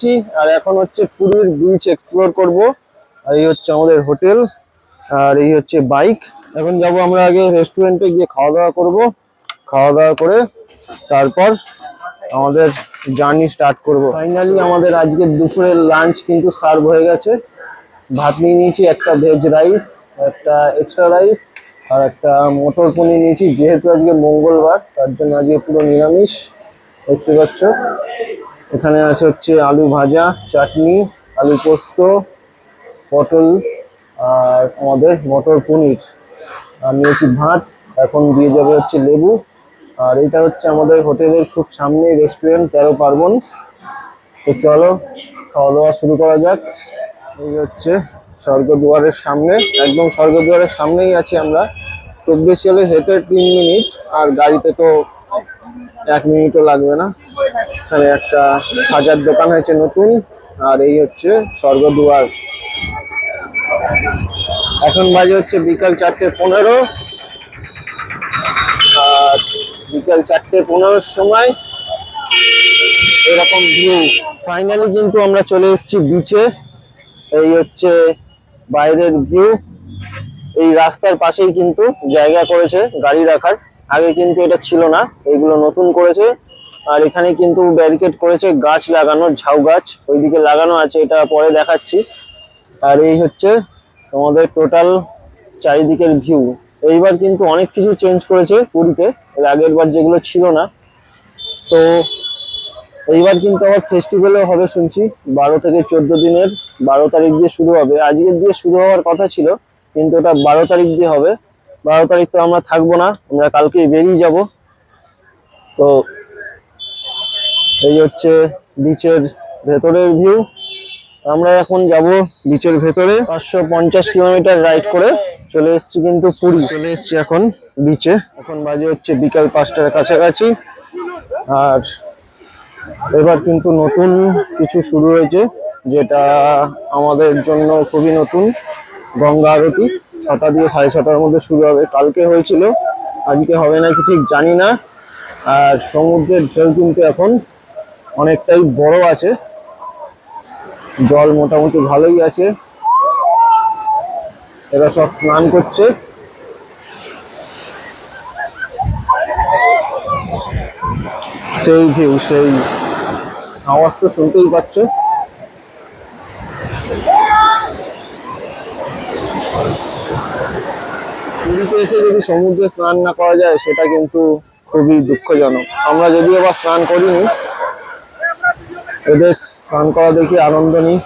গেছি আর এখন হচ্ছে পুরীর বিচ এক্সপ্লোর করব। আর এই হচ্ছে আমাদের হোটেল, আর এই হচ্ছে বাইক এখন যাব আমরা আগে রেস্টুরেন্টে গিয়ে খাওয়া দাওয়া করব। খাওয়া দাওয়া করে তারপর আমাদের জার্নি স্টার্ট করব। ফাইনালি আমাদের আজকে দুপুরের লাঞ্চ কিন্তু সার্ভ হয়ে গেছে। ভাত নিয়ে নিয়েছি, একটা ভেজ রাইস একটা এক্সট্রা রাইস আর একটা মটর পনির নিয়েছি। যেহেতু আজকে মঙ্গলবার, তার জন্য আজকে পুরো নিরামিষ। দেখতে পাচ্ছ? এখানে আছে হচ্ছে আলু ভাজা, চাটনি, আলু পোস্ত, পটল, আর আমাদের মটর পনির। আর নিয়েছি ভাত, এখন দিয়ে যাবে হচ্ছে লেবু। আর এটা হচ্ছে আমাদের হোটেলের খুব সামনে রেস্টুরেন্ট, তেরো পার্বণ। তো চলো খাওয়া দাওয়া শুরু করা যাক। এই হচ্ছে স্বর্গদুয়ারের সামনে। একদম স্বর্গদুয়ারের সামনেই আছি আমরা। খুব বেশি হলে হেঁটে তিন মিনিট, আর গাড়িতে তো এক মিনিটও লাগবে না। এখানে একটা হাজার দোকান হয়েছে নতুন, আর এই হচ্ছে স্বর্গদুয়ার। এখন বাজে হচ্ছে বিকাল চারটে পনেরো। আর বিকাল চারটে পনেরোর সময় এরকম ভিউ ফাইনালি কিন্তু আমরা চলে এসেছি বিচে এই হচ্ছে বাইরের ভিউ এই রাস্তার পাশেই কিন্তু জায়গা করেছে গাড়ি রাখার। আগে কিন্তু এটা ছিল না, এগুলো নতুন করেছে। আর এখানে কিন্তু ব্যারিকেড করেছে গাছ লাগানো, ঝাউ গাছ। ওইদিকে লাগানো আছে, এটা পরে দেখাচ্ছি। আর এই হচ্ছে তোমাদের টোটাল চারিদিকের ভিউ এইবার কিন্তু অনেক কিছু চেঞ্জ করেছে পুরীতে। এর আগের বার যেগুলো ছিল না। তো এইবার কিন্তু আবার ফেস্টিভ্যালও হবে শুনছি। বারো থেকে চোদ্দ দিনের, বারো তারিখ দিয়ে শুরু হবে। আজকের দিয়ে শুরু হওয়ার কথা ছিল, কিন্তু ওটা বারো তারিখ দিয়ে হবে। বারো তারিখ তো আমরা থাকব না, আমরা কালকেই বেরিয়ে যাব। তো এই হচ্ছে বিচের ভেতরের ভিউ আমরা এখন যাব বিচের ভেতরে। পাঁচশো পঞ্চাশ কিলোমিটার রাইড করে চলে এসেছি কিন্তু পুরী। চলে এসেছি এখন বিচে এখন বাজে হচ্ছে বিকাল পাঁচটার কাছাকাছি। আর এবার কিন্তু নতুন কিছু শুরু হয়েছে, যেটা আমাদের জন্য খুবই নতুন। গঙ্গা আরতি। ছটা দিয়ে সাড়ে ছটার মধ্যে শুরু হবে। কালকে হয়েছিল, আজকে হবে নাকি ঠিক জানি না। আর সমুদ্রের ঢেউ কিন্তু এখন অনেকটাই বড় আছে। জল মোটামুটি ভালোই আছে। এরা সব স্নান করছে। সেই ভিউ সেই আওয়াজ তো শুনতেই পাচ্ছ। পুরীতে এসে যদি সমুদ্রে স্নান না করা যায়, সেটা কিন্তু খুবই দুঃখজনক। আমরা যদিও বা স্নান করিনি এদের স্নান করা দেখি আনন্দ নিই।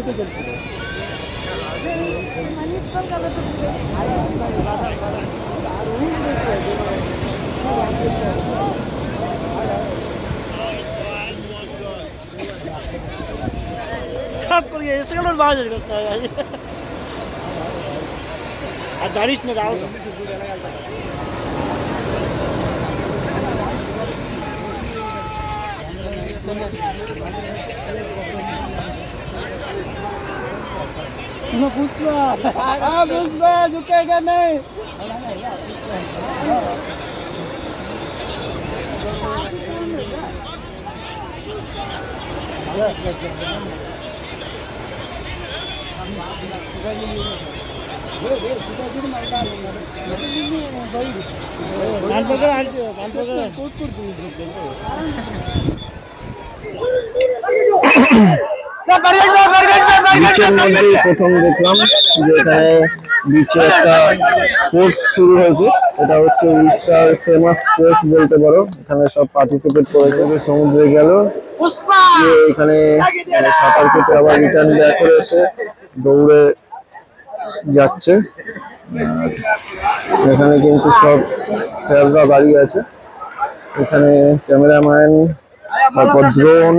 사이드 점프로. ठाकुर सगळं बाहेर करता दाढीच नाही राहत Gracias. झुकेगा नहीं ಬರ್ಗಡ್ ಬರ್ಗಡ್ বিচের মধ্যে প্রথম দেখলাম যে এখানে বিচে একটা স্পোর্টস শুরু হয়েছে। এটা হচ্ছে উড়িষ্যার ফেমাস স্পোর্টস বলতে পারো। এখানে সব পার্টিসিপেট করেছে যে সমুদ্রে গেল। এখানে মানে সাঁতার কেটে আবার রিটার্ন ব্যাক করে এসে দৌড়ে যাচ্ছে। এখানে কিন্তু সব স্যাররা দাঁড়িয়ে আছে। এখানে ক্যামেরাম্যান তারপর ড্রোন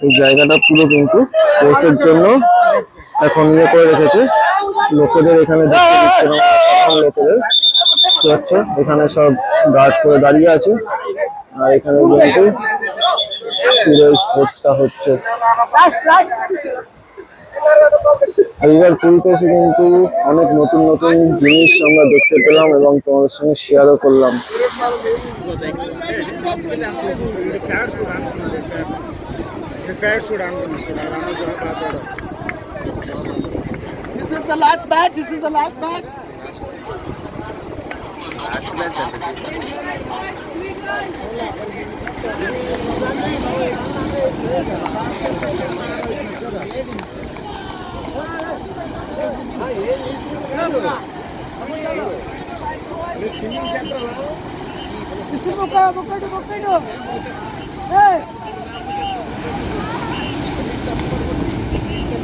এই জায়গাটা পুরো কিন্তু স্পোর্টস এর জন্য এখন ইয়ে করে রেখেছে। লোকেদের এখানে লোকেদের। এখানে সব গার্ড করে দাঁড়িয়ে আছে। আর এখানে কিন্তু পুরো স্পোর্টসটা হচ্ছে। এইবার পুরীতে এসে কিন্তু অনেক নতুন নতুন জিনিস আমরা দেখতে পেলাম এবং তোমাদের সঙ্গে শেয়ারও করলাম। prepared should Anand Masood. Anand Masood is not there. This is the last batch. This is the last batch. Last batch. Swimming centre ఒక్కటి ఒక్కటి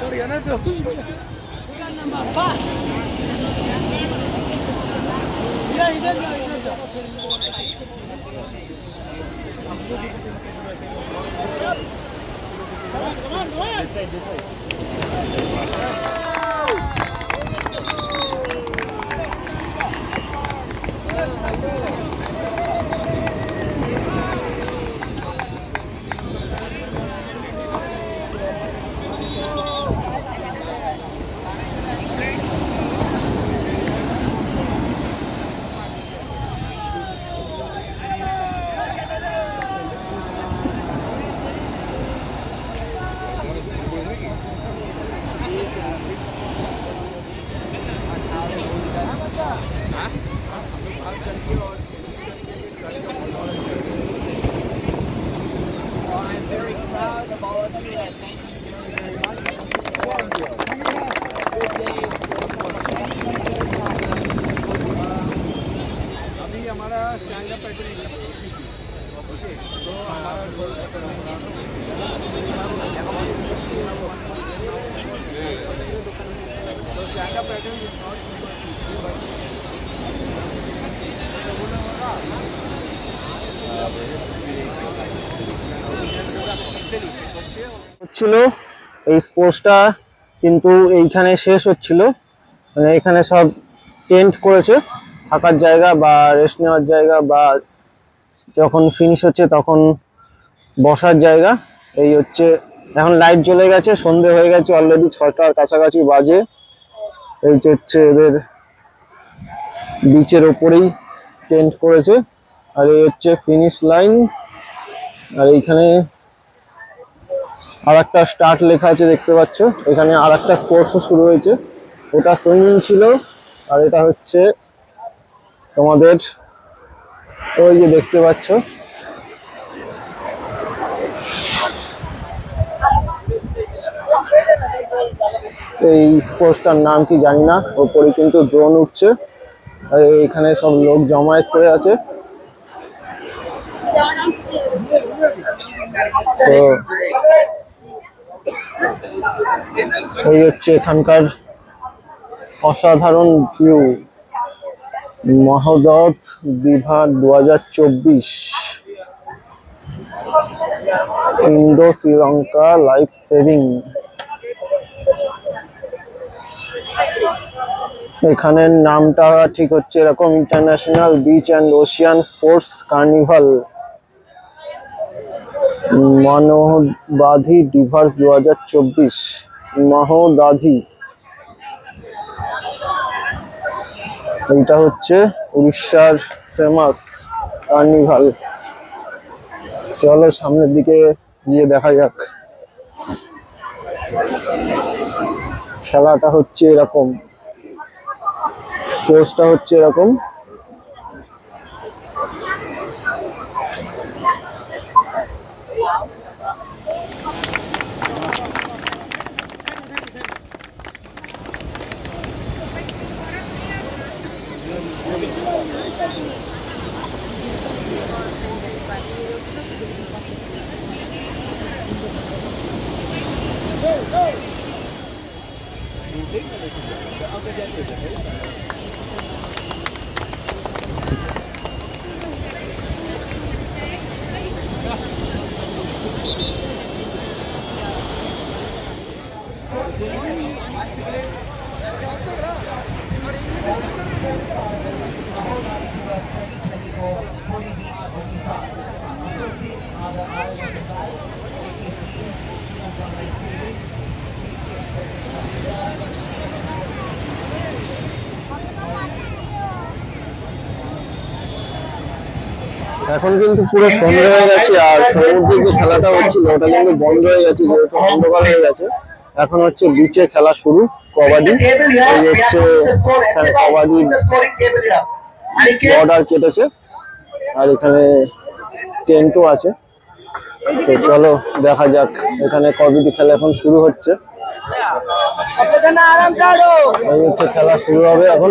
Pour ganar, pero escúchame. Papá. Mira, mira, mira, mira. Come on, come on, come on. হচ্ছিল এই স্পোর্টসটা কিন্তু এইখানে শেষ হচ্ছিল। মানে এখানে সব টেন্ট করেছে, থাকার জায়গা বা রেস্ট নেওয়ার জায়গা বা যখন ফিনিশ হচ্ছে তখন বসার জায়গা। এই হচ্ছে, এখন লাইট জ্বলে গেছে, সন্ধে হয়ে গেছে অলরেডি ছটার কাছাকাছি বাজে। এই যে হচ্ছে এদের বিচের ওপরেই টেন্ট করেছে। আর এই হচ্ছে ফিনিশ লাইন আর এইখানে আর একটা স্টার্ট লেখা আছে, দেখতে পাচ্ছ? এখানে আর একটা স্পোর্টসও শুরু হয়েছে। ওটা সুইমিং ছিল। আর এটা হচ্ছে তোমাদের ওই যে দেখতে পাচ্ছ এই স্পোর্টসটার নাম কি জানি না ওপরে কিন্তু ড্রোন উঠছে। এখানে সব লোক জমায়েত করে আছে। তো এই হচ্ছে এখানকার অসাধারণ ভিউ মহোদত দীঘা দু হাজার চব্বিশ। ইন্ডো শ্রীলঙ্কা লাইফ সেভিং এখানের নামটা ঠিক হচ্ছে এরকম international beach and ocean sports carnival মনোবাধি ডিভার্স দু হাজার চব্বিশ, মহোদাধি। এইটা হচ্ছে উড়িষ্যার ফেমাস কার্নিভাল চলো সামনের দিকে গিয়ে দেখা যাক। খেলাটা হচ্ছে এরকম। স্পোর্টসটা হচ্ছে এরকম এখন কিন্তু পুরো সন্ধ্যা হয়ে গেছে আর সমুদ্রে যে খেলাটা হচ্ছিল ওটা কিন্তু বন্ধ হয়ে গেছে যেহেতু অন্ধকার হয়ে গেছে। এখন হচ্ছে বিচে খেলা শুরু কবাডি। এই হচ্ছে হ্যাঁ, কবাডি। বর্ডার কেটেছে আর এখানে টেন্টও আছে। তো চলো দেখা যাক এখানে কবাডি খেলা এখন শুরু হচ্ছে। হচ্ছে খেলা শুরু হবে এখন।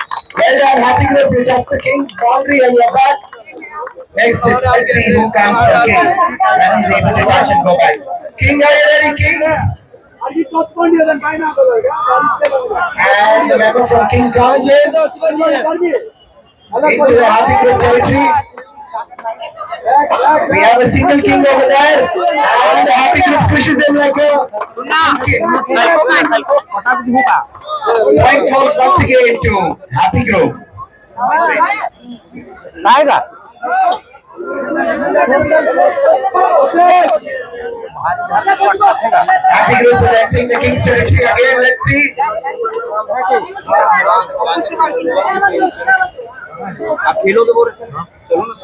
To. Well done, Happy Group. You the King's boundary and you're back. Next, it's, let's see who comes from King and is able to touch and go back. King, are you ready, King? And the member from King comes in into the Happy Group territory. We have a single king over there, and the Happy Group pushes him like a Point goes once again to Happy Group. Happy Group is entering the King's territory again. Let's see. आप खेलोगे बोल रहे थे चलो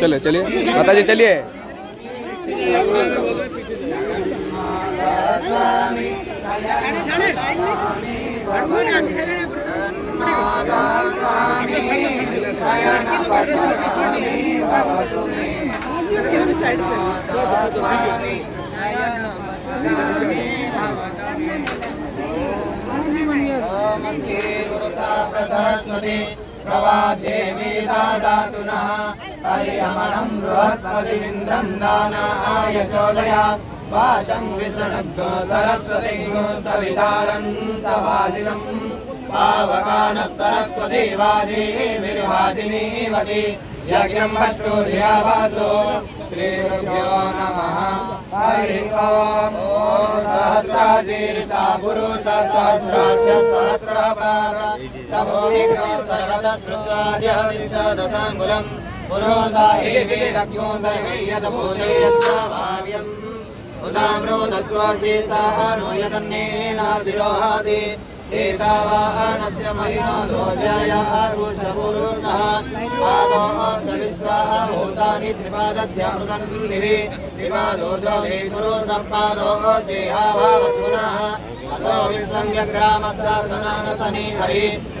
चलो चलिए। माता जी चलिए सरस्वती प्रवादेवी दादातु नः बृहस्पति बृहस्पतिमिन्द्रम् दानाय चोलया वाचं विषण सरस्वती सविदारन्तवाजिनम् पावकानः सरस्वती वाजी सरस्वदेवाजीवाचिने वति भट्टोर्यावासो श्रीगुरुभ्यो नमः हरि ओम् ॐ सहस्राशीर्षा पुरुषः सहस्राक्ष सहस्रपाद सभोमिको सर्वदा श्रुत्वाद्यादिष्टादशाङ्गुलम् पुरोसा एवेदज्ञो सर्वे यदभूजयत्साभाव्यम् उदाम्रो दत्त्वासि साह नो यदन्नेनादिरोहादि एतावानस्य महिमा दोजायाः पुरुषः पादो सविस्वाः भूतानि त्रिपादस्यामृतम् दिवि त्रिपादोर्जोदे गुरु सपादो सेहाभावत्पुनः अतो विश्वं व्यग्रामस्य सनानसनि हरि ततो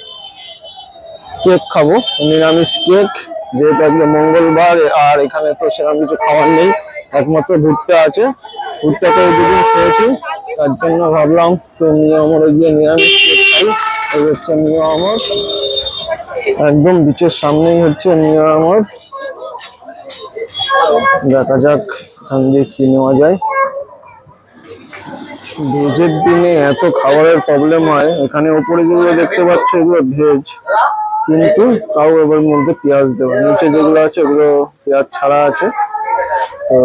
কেক খাব, নিরামিষ কেক, যেহেতু আজকে মঙ্গলবার, আর এখানে তো সেরকম কিছু খাওয়ার নেই, একমাত্র ভুট্টা আছে। ভুট্টাটা এই দুদিন খেয়েছি, তার জন্য ভাবলাম তো আমরে গিয়ে নিরামিষ কেক খাই, এই হচ্ছে আমর একদম বিচের সামনেই হচ্ছে আমর দেখা যাক, এখান দিয়ে কি নেওয়া যায়। ভেজের দিনে এত খাবারের প্রবলেম হয়, এখানে ওপরে যেগুলো দেখতে পাচ্ছ এগুলো ভেজ। কিন্তু তাও এবার মধ্যে পেঁয়াজ দেওয়া নিচে যেগুলো আছে, ওগুলো পেঁয়াজ ছাড়া আছে। তো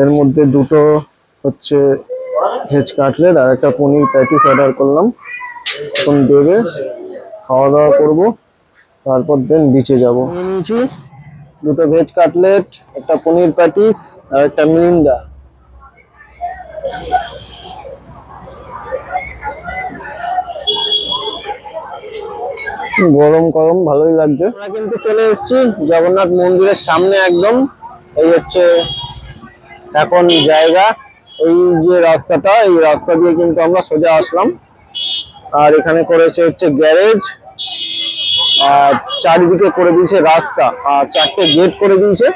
এর মধ্যে দুটো হচ্ছে ভেজ কাটলেট আর একটা পনির প্যাটিস অর্ডার করলাম। এখন দেবে খাওয়া দাওয়া করব, তারপর দেন বিচে যাব। নিয়েছি দুটো ভেজ কাটলেট, একটা পনির প্যাটিস আর একটা মিরিন্ডা। গরম গরম ভালোই লাগছে। আমরা কিন্তু চলে এসেছি জগন্নাথ মন্দিরের সামনে একদম। এই হচ্ছে এখন জায়গা। এই যে রাস্তাটা, এই রাস্তা দিয়ে কিন্তু আমরা সোজা আসলাম। আর এখানে করেছে হচ্ছে গ্যারেজ। আর চারিদিকে করে দিয়েছে রাস্তা। আর চারটে গেট করে দিয়েছে।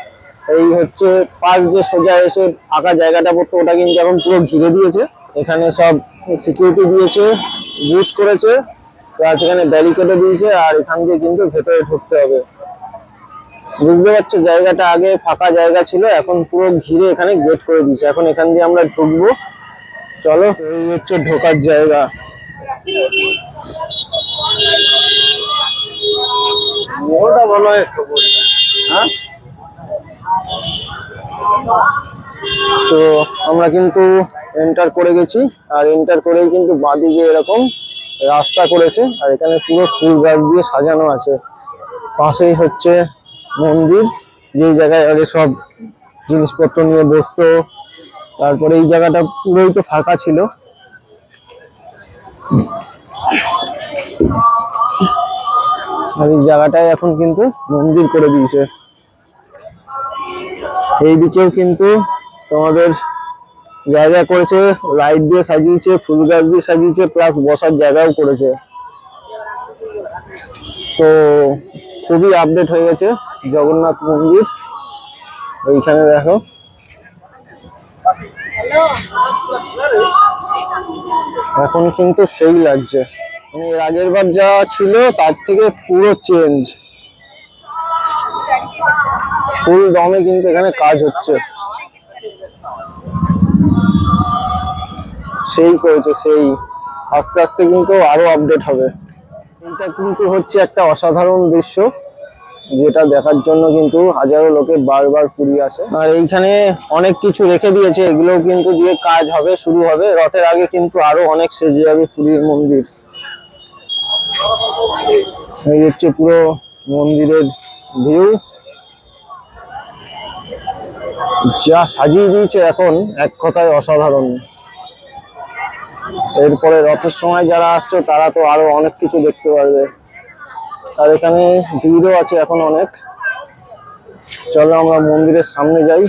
এই হচ্ছে পাশ যে সোজা এসে ফাঁকা জায়গাটা পড়তো ওটা কিন্তু এখন পুরো ঘিরে দিয়েছে। এখানে সব সিকিউরিটি দিয়েছে বুথ করেছে। প্লাস এখানে ব্যারিকেডও দিয়েছে আর এখান দিয়ে কিন্তু ভেতরে ঢুকতে হবে। বুঝতে পারছ জায়গাটা আগে ফাঁকা জায়গা ছিল এখন পুরো ঘিরে এখানে গেট করে দিয়েছে। এখন এখান দিয়ে আমরা ঢুকবো। চলো এই হচ্ছে ঢোকার জায়গা। মোড়টা বলো একটু হ্যাঁ? তো আমরা কিন্তু এন্টার করে গেছি আর এন্টার করেই কিন্তু বাঁদিকে এরকম রাস্তা করেছে, আর এখানে পুরো ফুল গাছ দিয়ে সাজানো আছে। পাশেই হচ্ছে মন্দির, যেই জায়গায় আগে সব জিনিসপত্র নিয়ে বসতো, তারপরে এই জায়গাটা পুরোই তো ফাঁকা ছিল। আর এই জায়গাটায় এখন কিন্তু মন্দির করে দিয়েছে। এইদিকেও কিন্তু তোমাদের জায়গা করেছে লাইট দিয়ে সাজিয়েছে, ফুল গাছ দিয়ে সাজিয়েছে প্লাস বসার জায়গাও করেছে। তো খুবই আপডেট হয়ে গেছে জগন্নাথ মন্দির। এইখানে দেখো। এখন কিন্তু সেই লাগছে। মানে এর আগের বার যা ছিল, তার থেকে পুরো চেঞ্জ ফুল দমে কিন্তু এখানে কাজ হচ্ছে। সেই করেছে, সেই। আস্তে আস্তে কিন্তু আরও আপডেট হবে। এটা কিন্তু হচ্ছে একটা অসাধারণ দৃশ্য, যেটা দেখার জন্য কিন্তু হাজারো লোকে বারবার পুরী আসে। আর এইখানে অনেক কিছু রেখে দিয়েছে এগুলো কিন্তু দিয়ে কাজ হবে, শুরু হবে। রথের আগে কিন্তু আরও অনেক সেজে যাবে পুরীর মন্দির। এই হচ্ছে পুরো মন্দিরের ভিউ যা সাজিয়ে দিয়েছে এখন এক কথায় অসাধারণ। এরপরে রথের সময় যারা আসছে, তারা তো আরও অনেক কিছু দেখতে পারবে। আর এখানে ভিড়ও আছে এখন অনেক। চলো আমরা মন্দিরের সামনে যাই।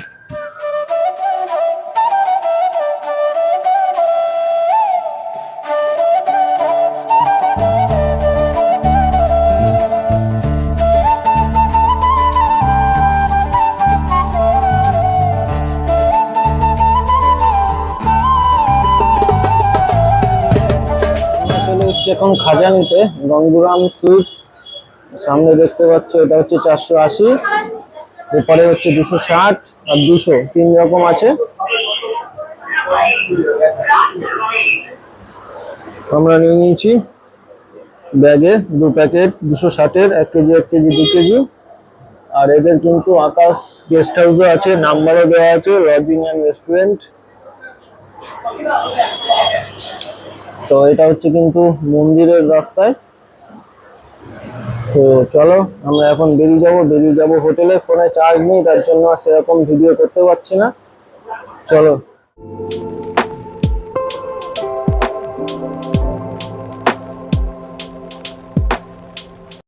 এসছি এখন খাজানিতে, গঙ্গুরাম সুইটস। সামনে দেখতে পাচ্ছ, এটা হচ্ছে চারশো আশি, এরপরে হচ্ছে দুশো ষাট আর দুশো, তিন রকম আছে। আমরা নিয়ে নিয়েছি ব্যাগে, দু প্যাকেট, দুশো ষাটের, এক কেজি এক কেজি, দু কেজি। আর এদের কিন্তু আকাশ গেস্ট হাউসও আছে, নাম্বারও দেওয়া আছে লজিং অ্যান্ড রেস্টুরেন্ট। তো এটা হচ্ছে কিন্তু মন্দিরের রাস্তায়। তো চলো, আমরা এখন বেরিয়ে যাব বেরিয়ে যাব হোটেলে। ফোনে চার্জ নেই, তার জন্য সেরকম ভিডিও করতে পারছি না। চলো।